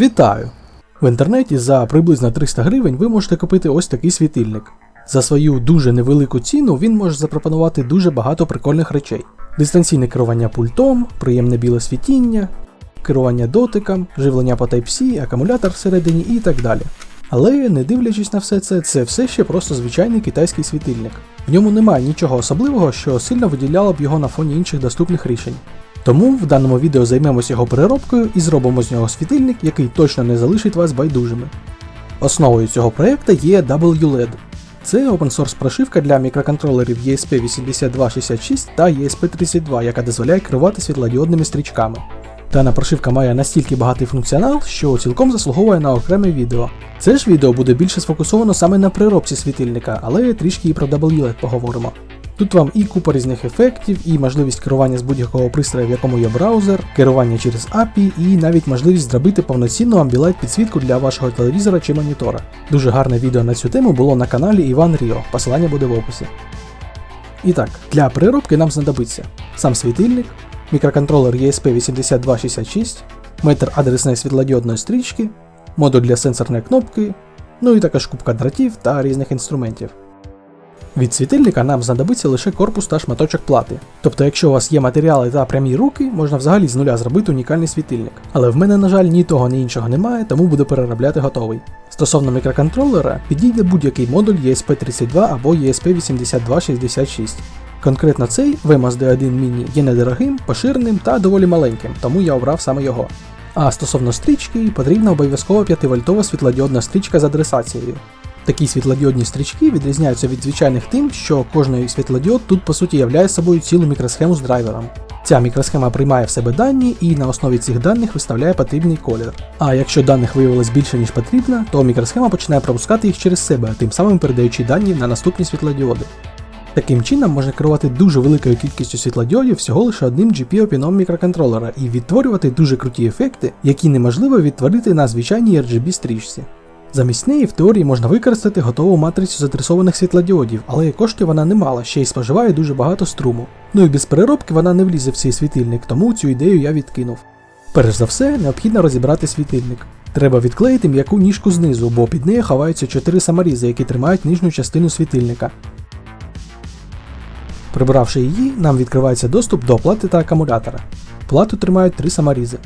Вітаю! В інтернеті за приблизно 300 гривень ви можете купити ось такий світильник. За свою дуже невелику ціну він може запропонувати дуже багато прикольних речей: дистанційне керування пультом, приємне біле світіння, керування дотиком, живлення по Type-C, акумулятор всередині і так далі. Але не дивлячись на все це, це все ще просто звичайний китайський світильник. В ньому немає нічого особливого, що сильно виділяло б його на фоні інших доступних рішень. Тому в даному відео займемося його переробкою і зробимо з нього світильник, який точно не залишить вас байдужими. Основою цього проєкту є WLED. Це open-source прошивка для мікроконтролерів ESP8266 та ESP32, яка дозволяє керувати світлодіодними стрічками. Дана прошивка має настільки багатий функціонал, що цілком заслуговує на окреме відео. Це ж відео буде більше сфокусовано саме на переробці світильника, але трішки і про WLED поговоримо. Тут вам і купа різних ефектів, і можливість керування з будь-якого пристрою, в якому є браузер, керування через API, і навіть можливість зробити повноцінну амбілайт підсвітку для вашого телевізора чи монітора. Дуже гарне відео на цю тему було на каналі Іван Ріо, посилання буде в описі. І так, для переробки нам знадобиться сам світильник, мікроконтролер ESP8266, метр адресної світлодіодної стрічки, модуль для сенсорної кнопки, ну і також кубка дротів та різних інструментів. Від світильника нам знадобиться лише корпус та шматочок плати. Тобто, якщо у вас є матеріали та прямі руки, можна взагалі з нуля зробити унікальний світильник. Але в мене, на жаль, ні того, ні іншого немає, тому буду переробляти готовий. Стосовно мікроконтролера, підійде будь-який модуль ESP32 або ESP8266. Конкретно цей VMOS D1 Mini є недорогим, поширеним та доволі маленьким, тому я обрав саме його. А стосовно стрічки, потрібна обов'язково 5-вольтова світлодіодна стрічка з адресацією. Такі світлодіодні стрічки відрізняються від звичайних тим, що кожний світлодіод тут по суті являє собою цілу мікросхему з драйвером. Ця мікросхема приймає в себе дані і на основі цих даних виставляє потрібний колір. А якщо даних виявилось більше ніж потрібно, то мікросхема починає пропускати їх через себе, тим самим передаючи дані на наступні світлодіоди. Таким чином можна керувати дуже великою кількістю світлодіодів всього лише одним GPO-піном мікроконтролера і відтворювати дуже круті ефекти, які неможливо відтворити на звичайній RGB стрічці. Замість неї в теорії можна використати готову матрицю задресованих світлодіодів, але коштує вона немало, ще й споживає дуже багато струму. Ну і без переробки вона не влізе в цей світильник, тому цю ідею я відкинув. Перш за все, необхідно розібрати світильник. Треба відклеїти м'яку ніжку знизу, бо під нею ховаються чотири саморізи, які тримають нижню частину світильника. Прибравши її, нам відкривається доступ до плати та акумулятора. Плату тримають три саморізи.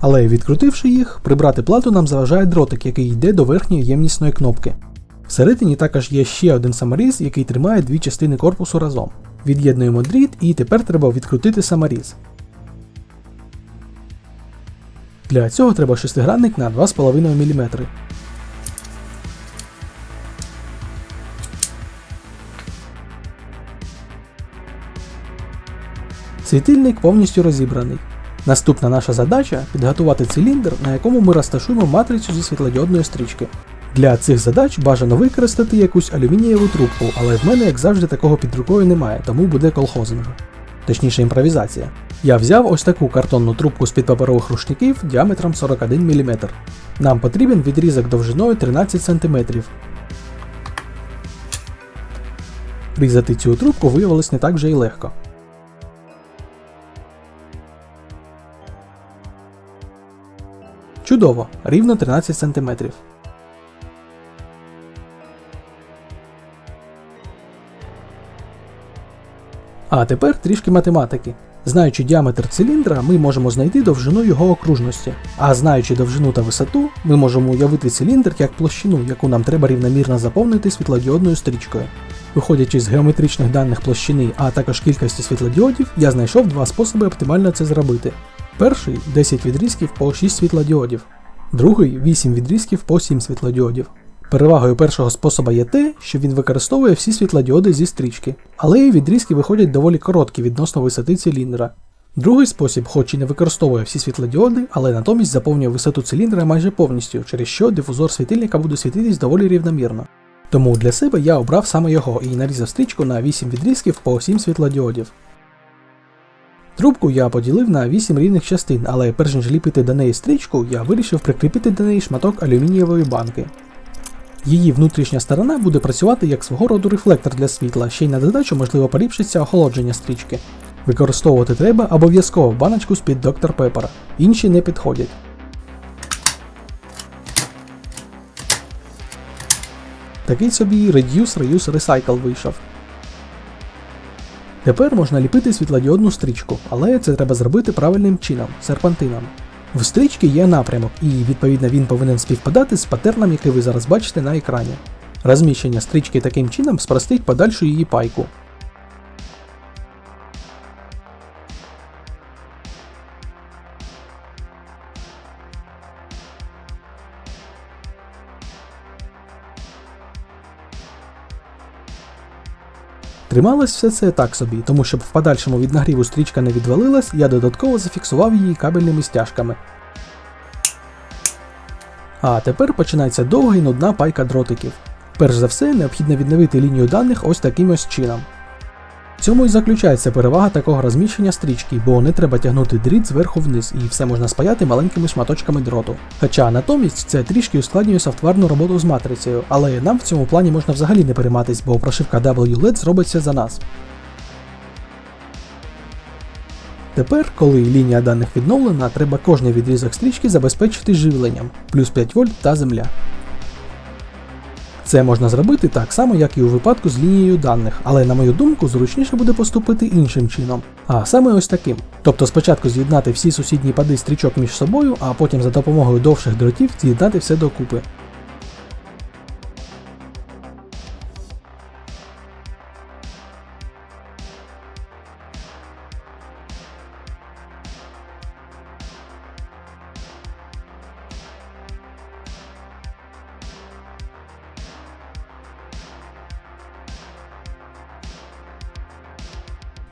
Але відкрутивши їх, прибрати плату нам заважає дротик, який йде до верхньої ємнісної кнопки. Всередині також є ще один саморіз, який тримає дві частини корпусу разом. Від'єднуємо дріт і тепер треба відкрутити саморіз. Для цього треба шестигранник на 2,5 мм. Світильник повністю розібраний. Наступна наша задача підготувати циліндр, на якому ми розташуємо матрицю зі світлодіодної стрічки. Для цих задач бажано використати якусь алюмінієву трубку, але в мене, як завжди, такого під рукою немає, тому буде колхозинг. Точніше імпровізація. Я взяв ось таку картонну трубку з-під паперових рушників діаметром 41 мм. Нам потрібен відрізок довжиною 13 см. Різати цю трубку виявилось не так вже й легко. Чудово, рівно 13 см. А тепер трішки математики. Знаючи діаметр циліндра, ми можемо знайти довжину його окружності. А знаючи довжину та висоту, ми можемо уявити циліндр як площину, яку нам треба рівномірно заповнити світлодіодною стрічкою. Виходячи з геометричних даних площини, а також кількості світлодіодів, я знайшов два способи оптимально це зробити. Перший 10 відрізків по 6 світлодіодів, другий 8 відрізків по 7 світлодіодів. Перевагою першого способа є те, що він використовує всі світлодіоди зі стрічки, але і відрізки виходять доволі короткі відносно висоти циліндра. Другий спосіб, хоч і не використовує всі світлодіоди, але натомість заповнює висоту циліндра майже повністю, через що дифузор світильника буде світитись доволі рівномірно. Тому для себе я обрав саме його і нарізав стрічку на 8 відрізків по 7 світлодіодів. Трубку я поділив на 8 рівних частин, але перш ніж ліпити до неї стрічку, я вирішив прикріпити до неї шматок алюмінієвої банки. Її внутрішня сторона буде працювати як свого роду рефлектор для світла, ще й на додачу можливо поліпшиться охолодження стрічки. Використовувати треба обов'язково баночку з-під Dr. Pepper. Інші не підходять. Такий собі Reduce Reuse Recycle вийшов. Тепер можна ліпити світлодіодну стрічку, але це треба зробити правильним чином серпантином. В стрічці є напрямок, і відповідно він повинен співпадати з патерном, який ви зараз бачите на екрані. Розміщення стрічки таким чином спростить подальшу її пайку. Трималось все це так собі, тому щоб в подальшому від нагріву стрічка не відвалилась, я додатково зафіксував її кабельними стяжками. А тепер починається довга і нудна пайка дротиків. Перш за все, необхідно відновити лінію даних ось таким ось чином. В цьому і заключається перевага такого розміщення стрічки, бо не треба тягнути дріт зверху вниз і все можна спаяти маленькими шматочками дроту. Хоча натомість це трішки ускладнює софтварну роботу з матрицею, але нам в цьому плані можна взагалі не перейматись, бо прошивка WLED зробиться за нас. Тепер, коли лінія даних відновлена, треба кожний відрізок стрічки забезпечити живленням плюс 5 вольт та земля. Це можна зробити так само, як і у випадку з лінією даних, але на мою думку, зручніше буде поступити іншим чином. А саме ось таким. Тобто спочатку з'єднати всі сусідні пади стрічок між собою, а потім за допомогою довших дротів з'єднати все докупи.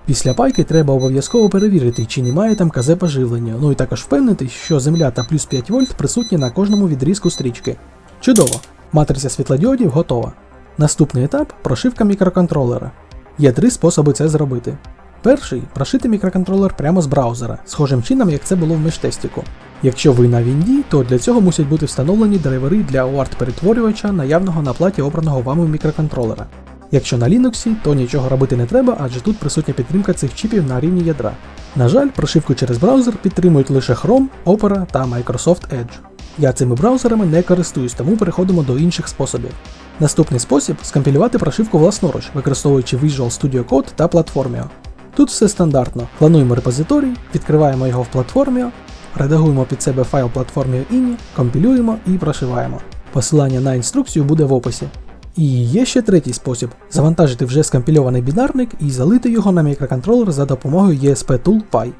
Після пайки треба обов'язково перевірити, чи немає там казепа живлення, ну і також впевнитись, що земля та плюс 5 вольт присутні на кожному відрізку стрічки. Чудово! Матриця світлодіодів готова. Наступний етап прошивка мікроконтролера. Є три способи це зробити. Перший прошити мікроконтролер прямо з браузера, схожим чином, як це було в мештестіку. Якщо ви на Вінді, то для цього мусять бути встановлені драйвери для UART перетворювача, наявного на платі обраного вами мікроконтролера. Якщо на Linux, то нічого робити не треба, адже тут присутня підтримка цих чіпів на рівні ядра. На жаль, прошивку через браузер підтримують лише Chrome, Opera та Microsoft Edge. Я цими браузерами не користуюсь, тому переходимо до інших способів. Наступний спосіб скомпілювати прошивку власноруч, використовуючи Visual Studio Code та Platformio. Тут все стандартно. Плануємо репозиторій, відкриваємо його в Platformio, редагуємо під себе файл Platformio INI, компілюємо і прошиваємо. Посилання на інструкцію буде в описі. І є ще третій спосіб завантажити вже скомпільований бінарник і залити його на мікроконтролер за допомогою ESP Tool Pi.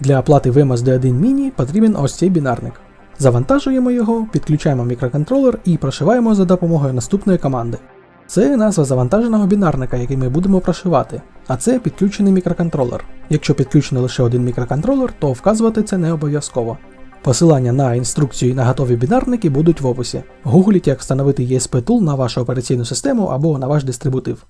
Для оплати VMS D1 Mini потрібен ось цей бінарник. Завантажуємо його, підключаємо мікроконтролер і прошиваємо за допомогою наступної команди. Це назва завантаженого бінарника, який ми будемо прошивати, а це підключений мікроконтролер. Якщо підключений лише один мікроконтролер, то вказувати це не обов'язково. Посилання на інструкцію і на готові бінарники будуть в описі. Гугліть, як встановити ESP Tool на вашу операційну систему або на ваш дистрибутив.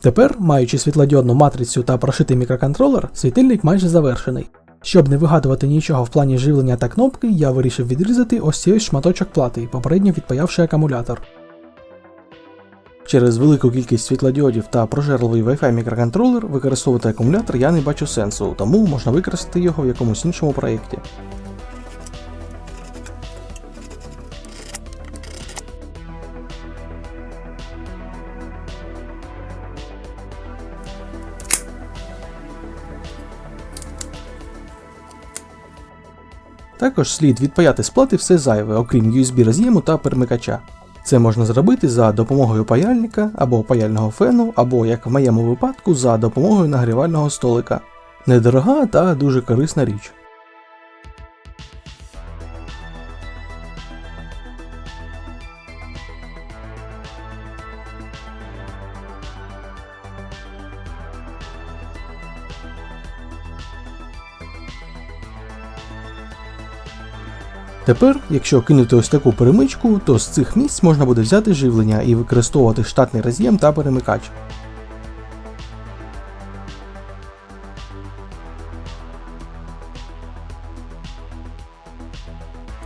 Тепер, маючи світлодіодну матрицю та прошитий мікроконтролер, світильник майже завершений. Щоб не вигадувати нічого в плані живлення та кнопки, я вирішив відрізати ось цей шматочок плати, попередньо відпаявши акумулятор. Через велику кількість світлодіодів та прожерливий Wi-Fi мікроконтролер використовувати акумулятор я не бачу сенсу, тому можна використати його в якомусь іншому проєкті. Також слід відпаяти з плати все зайве, окрім USB роз'єму та перемикача. Це можна зробити за допомогою паяльника або паяльного фену, або, як в моєму випадку, за допомогою нагрівального столика. Недорога та дуже корисна річ. Тепер, якщо кинути ось таку перемичку, то з цих місць можна буде взяти живлення і використовувати штатний роз'єм та перемикач.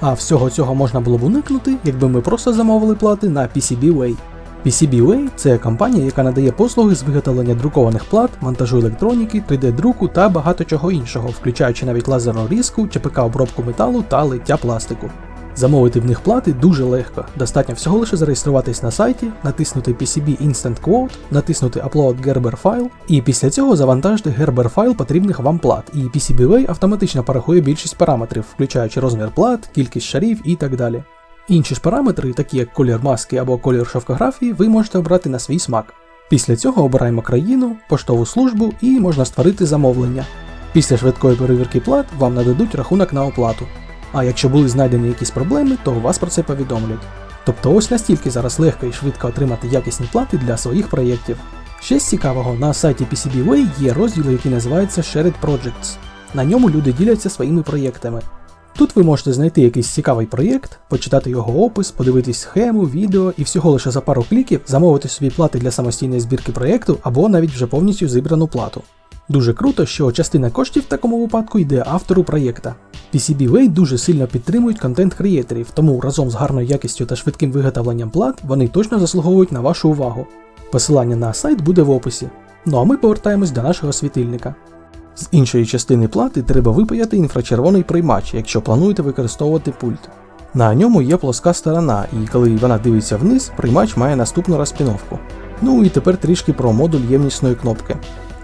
А всього цього можна було б уникнути, якби ми просто замовили плати на PCBWay. PCBWay – це компанія, яка надає послуги з виготовлення друкованих плат, монтажу електроніки, 3D-друку та багато чого іншого, включаючи навіть лазерну різку, ЧПК обробку металу та лиття пластику. Замовити в них плати дуже легко. Достатньо всього лише зареєструватись на сайті, натиснути PCB Instant Quote, натиснути Upload Gerber файл, і після цього завантажити Gerber файл потрібних вам плат. І PCBWay автоматично порахує більшість параметрів, включаючи розмір плат, кількість шарів і так далі. Інші ж параметри, такі як колір маски або колір шовкографії, ви можете обрати на свій смак. Після цього обираємо країну, поштову службу і можна створити замовлення. Після швидкої перевірки плат вам нададуть рахунок на оплату. А якщо були знайдені якісь проблеми, то вас про це повідомлять. Тобто ось настільки зараз легко і швидко отримати якісні плати для своїх проєктів. Ще з цікавого, на сайті PCBWay є розділ, який називається Shared Projects. На ньому люди діляться своїми проєктами. Тут ви можете знайти якийсь цікавий проєкт, почитати його опис, подивитись схему, відео і всього лише за пару кліків замовити собі плати для самостійної збірки проєкту або навіть вже повністю зібрану плату. Дуже круто, що частина коштів в такому випадку йде автору проєкта. PCBWay дуже сильно підтримують контент креаторів, тому разом з гарною якістю та швидким виготовленням плат вони точно заслуговують на вашу увагу. Посилання на сайт буде в описі. Ну а ми повертаємось до нашого світильника. З іншої частини плати треба випаяти інфрачервоний приймач, якщо плануєте використовувати пульт. На ньому є плоска сторона, і коли вона дивиться вниз, приймач має наступну розпіновку. Ну і тепер трішки про модуль ємнісної кнопки.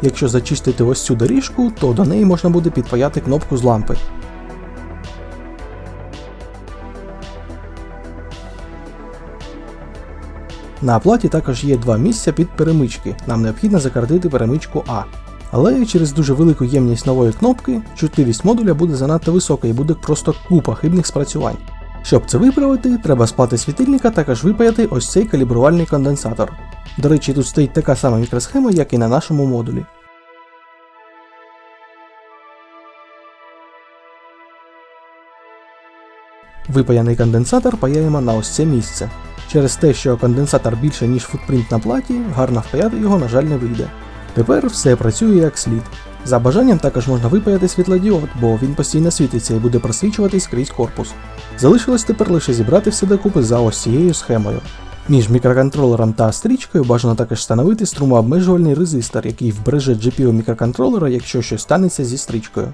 Якщо зачистити ось цю доріжку, то до неї можна буде підпаяти кнопку з лампи. На платі також є два місця під перемички. Нам необхідно закардити перемичку А. Але через дуже велику ємність нової кнопки чутливість модуля буде занадто висока і буде просто купа хибних спрацювань. Щоб це виправити, треба з плати світильника також випаяти ось цей калібрувальний конденсатор. До речі, тут стоїть така сама мікросхема, як і на нашому модулі. Випаяний конденсатор паяємо на ось це місце. Через те, що конденсатор більше, ніж футпринт на платі, гарно впаяти його, на жаль, не вийде. Тепер все працює як слід. За бажанням також можна випаяти світлодіод, бо він постійно світиться і буде просвічуватись крізь корпус. Залишилось тепер лише зібрати все докупи за ось цією схемою. Між мікроконтролером та стрічкою бажано також встановити струмообмежувальний резистор, який вбереже GPU мікроконтролера, якщо щось станеться зі стрічкою.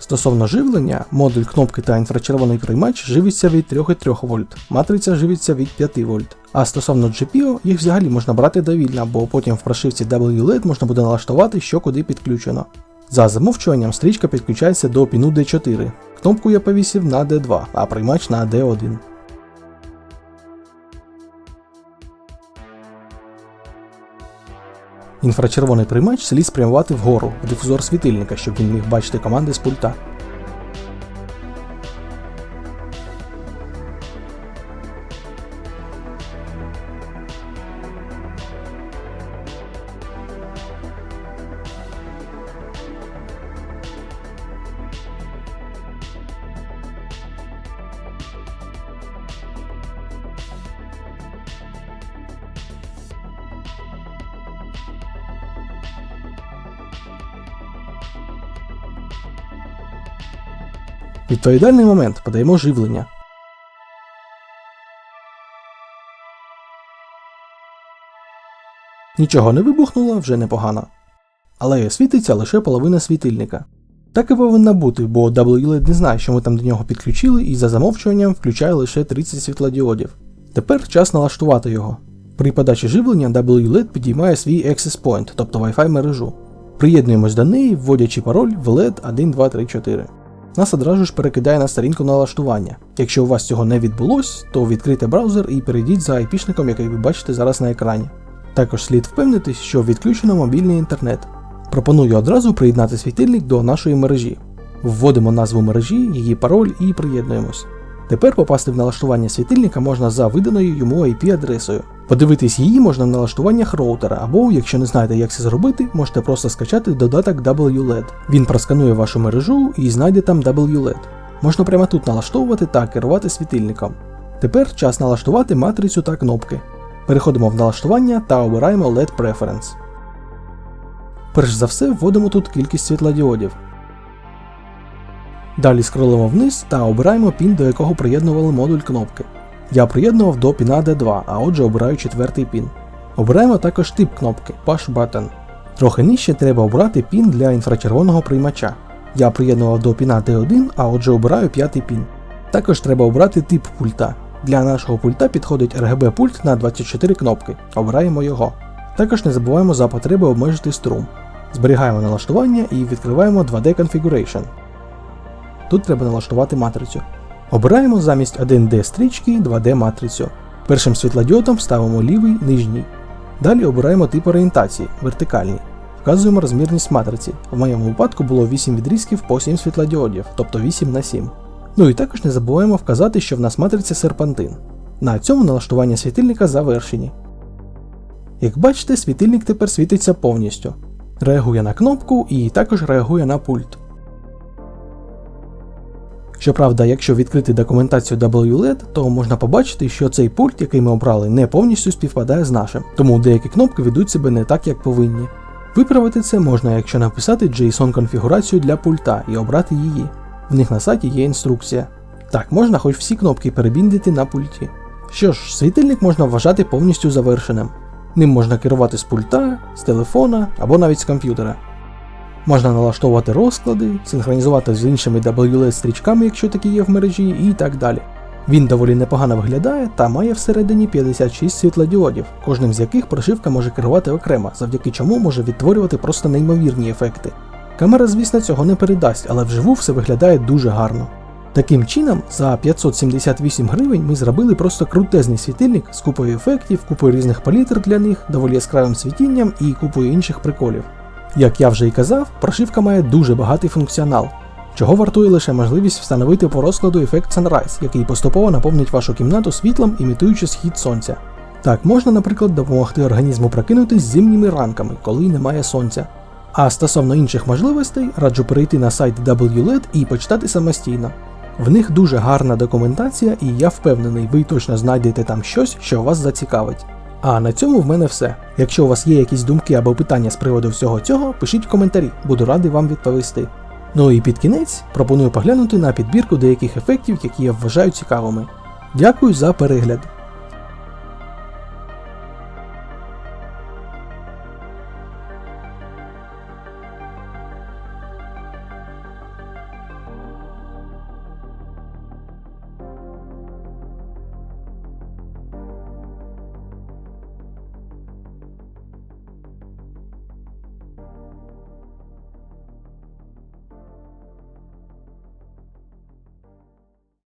Стосовно живлення, модуль кнопки та інфрачервоний приймач живиться від 3,3 вольт, матриця живиться від 5 вольт. А стосовно GPU, їх взагалі можна брати довільно, бо потім в прошивці WLED можна буде налаштувати, що куди підключено. За замовчуванням стрічка підключається до піну D4. Кнопку я повісив на D2, а приймач на D1. Інфрачервоний приймач слід спрямувати вгору в дифузор світильника, щоб він міг бачити команди з пульта. Відповідальний момент подаємо живлення. Нічого не вибухнуло вже непогано. Але світиться лише половина світильника. Так і повинно бути, бо WLED не знає, що ми там до нього підключили, і за замовчуванням включає лише 30 світлодіодів. Тепер час налаштувати його. При подачі живлення WLED підіймає свій Access Point, тобто Wi-Fi мережу. Приєднуємось до неї, вводячи пароль WLED 1234 нас одразу ж перекидає на сторінку налаштування. Якщо у вас цього не відбулось, то відкрийте браузер і перейдіть за IP-шником, який ви бачите зараз на екрані. Також слід впевнитись, що відключено мобільний інтернет. Пропоную одразу приєднати світильник до нашої мережі. Вводимо назву мережі, її пароль і приєднуємось. Тепер попасти в налаштування світильника можна за виданою йому IP-адресою. Подивитись її можна в налаштуваннях роутера, або, якщо не знаєте, як це зробити, можете просто скачати додаток WLED. Він просканує вашу мережу і знайде там WLED. Можна прямо тут налаштовувати та керувати світильником. Тепер час налаштувати матрицю та кнопки. Переходимо в налаштування та обираємо LED Preference. Перш за все вводимо тут кількість світлодіодів. Далі скролимо вниз та обираємо пін, до якого приєднували модуль кнопки. Я приєднував до піна D2, а отже обираю четвертий пін. Обираємо також тип кнопки Push Button. Трохи нижче треба обрати пін для інфрачервоного приймача. Я приєднував до піна T1, а отже обираю п'ятий пін. Також треба обрати тип пульта. Для нашого пульта підходить RGB пульт на 24 кнопки. Обираємо його. Також не забуваємо за потреби обмежити струм. Зберігаємо налаштування і відкриваємо 2D Configuration. Тут треба налаштувати матрицю. Обираємо замість 1D стрічки 2D матрицю. Першим світлодіодом ставимо лівий нижній. Далі обираємо тип орієнтації вертикальний. Вказуємо розмірність матриці. В моєму випадку було 8 відрізків по 7 світлодіодів, тобто 8 на 7. Ну і також не забуваємо вказати, що в нас матриця серпантин. На цьому налаштування світильника завершені. Як бачите, світильник тепер світиться повністю. Реагує на кнопку і також реагує на пульт. Щоправда, якщо відкрити документацію WLED, то можна побачити, що цей пульт, який ми обрали, не повністю співпадає з нашим, тому деякі кнопки ведуть себе не так, як повинні. Виправити це можна, якщо написати JSON конфігурацію для пульта і обрати її. В них на сайті є інструкція. Так, можна хоч всі кнопки перебіндити на пульті. Що ж, світильник можна вважати повністю завершеним. Ним можна керувати з пульта, з телефона або навіть з комп'ютера. Можна налаштовувати розклади, синхронізувати з іншими WLS-стрічками, якщо такі є в мережі, і так далі. Він доволі непогано виглядає та має всередині 56 світлодіодів, кожним з яких прошивка може керувати окремо, завдяки чому може відтворювати просто неймовірні ефекти. Камера, звісно, цього не передасть, але вживу все виглядає дуже гарно. Таким чином, за 578 гривень ми зробили просто крутезний світильник з купою ефектів, купою різних палітр для них, доволі яскравим світінням і купою інших приколів. Як я вже і казав, прошивка має дуже багатий функціонал, чого вартує лише можливість встановити по розкладу ефект Sunrise, який поступово наповнить вашу кімнату світлом, імітуючи схід сонця. Так можна, наприклад, допомогти організму прокинутись зимніми ранками, коли немає сонця. А стосовно інших можливостей, раджу перейти на сайт WLED і почитати самостійно. В них дуже гарна документація, і я впевнений, ви точно знайдете там щось, що вас зацікавить. А на цьому в мене все. Якщо у вас є якісь думки або питання з приводу всього цього, пишіть в коментарі, буду радий вам відповісти. Ну і під кінець пропоную поглянути на підбірку деяких ефектів, які я вважаю цікавими. Дякую за перегляд!